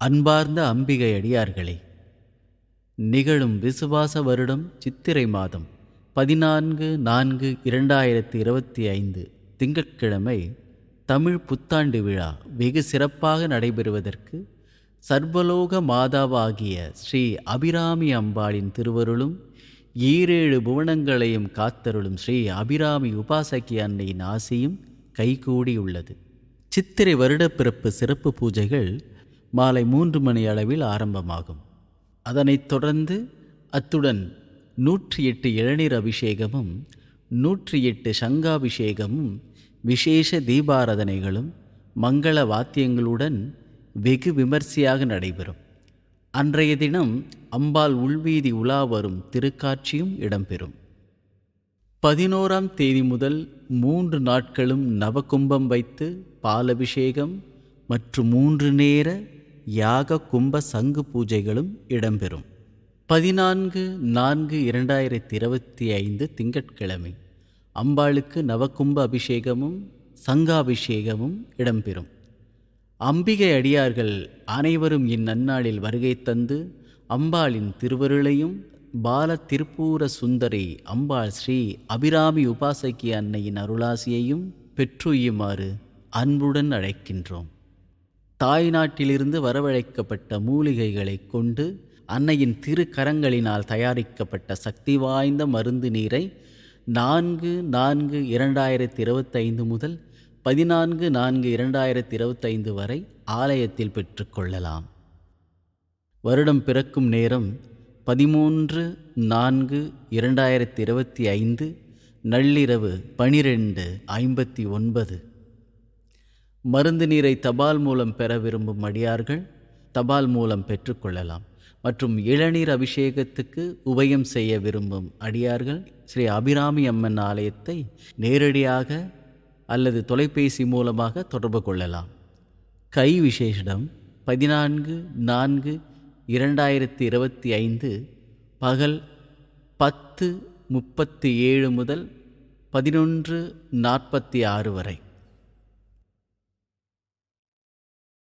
அன்பார்ந்த அம்பிகை அடியார்களே நிகழும் விசுவாச வருடம் சித்திரை மாதம் பதினான்கு நான்கு இரண்டாயிரத்தி இருபத்தி ஐந்து திங்கட்கிழமை தமிழ் புத்தாண்டு விழா வெகு சிறப்பாக நடைபெறுவதற்கு சர்வலோக மாதாவாகிய ஸ்ரீ அபிராமி அம்பாளின் திருவருளும் ஈரேழு புவனங்களையும் காத்தருளும் ஸ்ரீ அபிராமி உபாசகி அன்னையின் ஆசியும் கைகூடியுள்ளது. சித்திரை வருடப்பிறப்பு சிறப்பு பூஜைகள் மாலை மூன்று மணி அளவில் ஆரம்பமாகும். அதனைத் தொடர்ந்து அத்துடன் நூற்றி எட்டு இளநீர் அபிஷேகமும் நூற்றி எட்டு சங்காபிஷேகமும் விசேஷ தீபாராதனைகளும் மங்கள வாத்தியங்களுடன் வெகு விமர்சையாக நடைபெறும். அன்றைய தினம் அம்பாள் உள்வீதி உலா வரும் திருக்காட்சியும் இடம்பெறும். பதினோராம் தேதி முதல் மூன்று நாட்களும் நவகும்பம் வைத்து பாலபிஷேகம் மற்றும் மூன்று நேர யாக கும்ப சங்கு பூஜைகளும் இடம்பெறும். பதினான்கு நான்கு இரண்டாயிரத்தி இருபத்தி ஐந்து திங்கட்கிழமை. அம்பாளுக்கு நவகும்ப அபிஷேகமும் சங்காபிஷேகமும் இடம்பெறும். அம்பிகை அடியார்கள் அனைவரும் இந்நன்னாளில் வருகை தந்து அம்பாளின் திருவருளையும் பால திருப்பூர சுந்தரி அம்பாள் ஸ்ரீ அபிராமி உபாசகி அன்னையின் அருளாசியையும் பெற்றுயுமாறு அன்புடன் அழைக்கின்றோம். தாய் நாட்டிலிருந்து வரவழைக்கப்பட்ட மூலிகைகளைக் கொண்டு அன்னையின் திருக்கரங்களினால் தயாரிக்கப்பட்ட சக்தி வாய்ந்த மருந்து நீரை நான்கு நான்கு இரண்டாயிரத்தி இருபத்தைந்து முதல் பதினான்கு நான்கு இரண்டாயிரத்தி இருபத்தைந்து வரை ஆலயத்தில் பெற்றுக்கொள்ளலாம் வருடம் பிறக்கும் நேரம் பதிமூன்று நான்கு இரண்டாயிரத்தி இருபத்தி ஐந்து நள்ளிரவு பனிரெண்டு ஐம்பத்தி ஒன்பது. மருந்து நீரை தபால் மூலம் பெற விரும்பும் அடியார்கள் தபால் மூலம் பெற்றுக்கொள்ளலாம் மற்றும் இளநீர் அபிஷேகத்துக்கு உபயம் செய்ய விரும்பும் அடியார்கள் ஸ்ரீ அபிராமி அம்மன் ஆலயத்தை நேரடியாக அல்லது தொலைபேசி மூலமாக தொடர்பு கொள்ளலாம். கை விசேஷம் பதினான்கு நான்கு இரண்டாயிரத்தி இருபத்தி ஐந்து பகல் பத்து முப்பத்தி ஏழு முதல் பதினொன்று நாற்பத்தி ஆறு வரை.